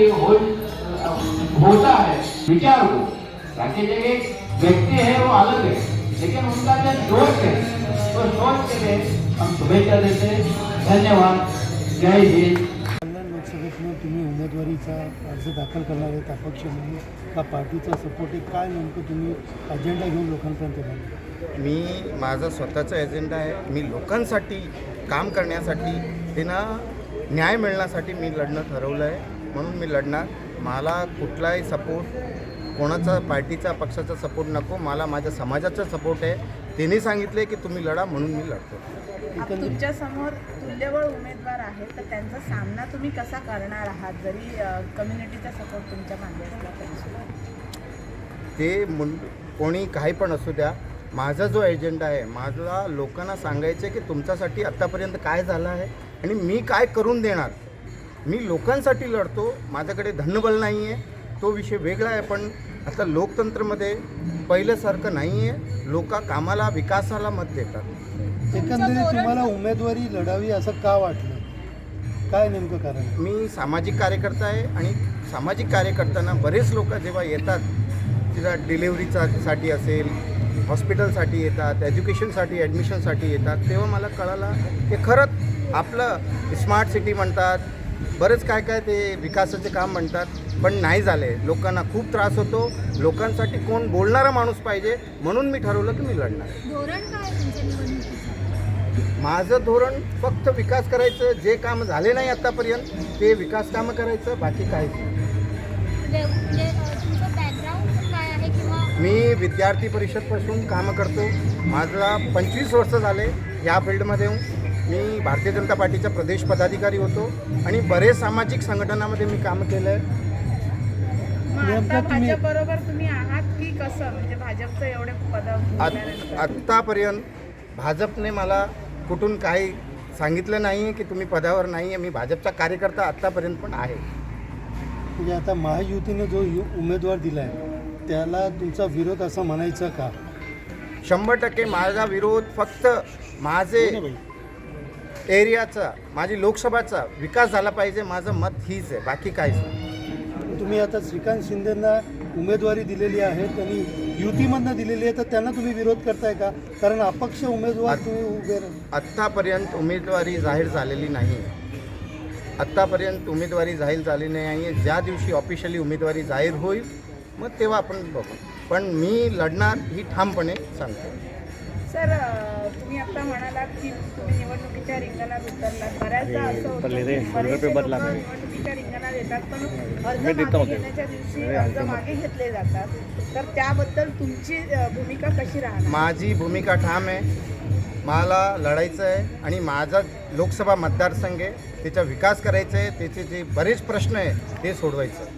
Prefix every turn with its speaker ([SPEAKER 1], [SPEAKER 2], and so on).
[SPEAKER 1] होता है विचार को ताकि जो एक व्यक्ति है वो अलग है लेकिन उनका जो सोच है तो सोच के लिए हम शुभेच्छा देते हैं. धन्यवाद. जय हिंद.
[SPEAKER 2] लोकसभेतून तुम्ही उमेदवारीचा अर्ज दाखल करणार आहेत अपक्ष म्हणून. का पार्टीचा सपोर्ट आहे? काय नेमकं तुम्ही अजेंडा घेऊन लोकांपर्यंत येणार
[SPEAKER 3] मी माझा स्वतःचा एजेंडा आहे. मी लोकांसाठी काम करण्यासाठी त्यांना न्याय मिळण्यासाठी मी लढणं ठरवलं आहे म्हणून मी लढणार. मला कुठलाही सपोर्ट कोणाचा पार्टीचा पक्षाचा सपोर्ट नको. मला माझ्या समाजाचा सपोर्ट आहे. त्यांनी सांगितले की तुम्ही लढा म्हणून मी लढतो.
[SPEAKER 4] तुमच्यासमोर तुल्यबळ उमेदवार आहेत तर त्यांचा सामना तुम्ही कसा करणार आहात? जरी कम्युनिटीचा सपोर्ट तुमच्या मागे असला तरी सुद्धा.
[SPEAKER 3] ते मुं कोणी काही पण असू द्या माझा जो एजेंडा आहे माझा लोकांना सांगायचं आहे की तुमच्यासाठी आत्तापर्यंत काय झालं आहे आणि मी काय करून देणार? मी लोकांसाठी लढतो माझ्याकडे धनबल नाही आहे तो विषय वेगळा आहे पण आता लोकतंत्रमध्ये पहिल्यासारखं नाही आहे लोक कामाला विकासाला मत देतात.
[SPEAKER 2] एकंदरीत तुम्हाला उमेदवारी लढावी असं का वाटलं? काय नेमकं कारण?
[SPEAKER 3] मी सामाजिक कार्यकर्ता आहे आणि सामाजिक कार्य करताना बरेच लोक जेव्हा येतात तिथं डिलेवरीचा साठी असेल हॉस्पिटलसाठी येतात एज्युकेशनसाठी ॲडमिशनसाठी येतात तेव्हा मला कळालं की खरंच आपलं स्मार्ट सिटी म्हणतात बरेच काय काय ते विकासाचे काम म्हणतात पण नाही झाले. लोकांना खूप त्रास होतो. लोकांसाठी कोण बोलणारा माणूस पाहिजे म्हणून मी ठरवलं की मी लढणार.
[SPEAKER 5] धोरण काय आहे तुमच्या निवडणुकीचं?
[SPEAKER 3] माझं धोरण फक्त विकास करायचं जे काम झाले नाही आत्तापर्यंत ते विकास कामं करायचं बाकी काहीच नाही.
[SPEAKER 5] म्हणजे म्हणजे अ, तुमचं बॅकग्राऊंड काय आहे किंवा?
[SPEAKER 3] मी विद्यार्थी परिषदपासून कामं करतो. माझा पंचवीस वर्ष झाले या फील्डमध्ये येऊन. मी भारतीय जनता पार्टीचा प्रदेश पदाधिकारी होतो आणि बरेच सामाजिक संघटनामध्ये मी कामं केलं आहे
[SPEAKER 4] मग आता
[SPEAKER 2] नेमकं तुम्ही-
[SPEAKER 4] आहात की कसं? म्हणजे भाजपचं एवढे पद
[SPEAKER 3] आत आत्तापर्यंत भाजपने मला कुठून काही सांगितलं नाही आहे की तुम्ही पदावर नाही आहे मी भाजपचा कार्यकर्ता आत्तापर्यंत पण आहे.
[SPEAKER 2] म्हणजे आता महायुतीने जो यु उमेदवार दिला आहे त्याला तुमचा विरोध असं म्हणायचं का?
[SPEAKER 3] शंभर टक्के माझा विरोध फक्त माझे एरियाचा माझी लोकसभाचा विकास झाला पाहिजे माझं मत हीच आहे बाकी काहीच नाही.
[SPEAKER 2] तुम्ही आता श्रीकांत शिंदेंना उमेदवारी दिलेली आहे त्यांनी युतीमधनं दिलेली आहे तर त्यांना तुम्ही विरोध करताय का? कारण अपक्ष उमेदवार तुम्ही उभे
[SPEAKER 3] आत्तापर्यंत उमेदवारी जाहीर झालेली नाही. आहे आत्तापर्यंत उमेदवारी जाहीर झाली नाही. आहे ज्या दिवशी ऑफिशियली उमेदवारी जाहीर होईल मग तेव्हा आपण बघू. पण मी लढणार ही ठामपणे सांगतो.
[SPEAKER 4] सर म्हणालात की तुम्ही निवडणुकीच्या रिंगणात उतरलात. बऱ्याचदा असं होतं की बरेचसे लोकं निवडणुकीच्या रिंगणात येतात पण अर्ज मागे घेण्याच्या दिवशी अर्ज मागे घेतले जातात. तर त्याबद्दल तुमची अ, भूमिका कशी राहणार?
[SPEAKER 3] माझी भूमिका ठाम आहे. मला लढायचं आहे आणि माझा लोकसभा मतदारसंघ आहे. त्याचा विकास करायचा आहे. त्याचे जे बरेच प्रश्न आहे ते सोडवायचं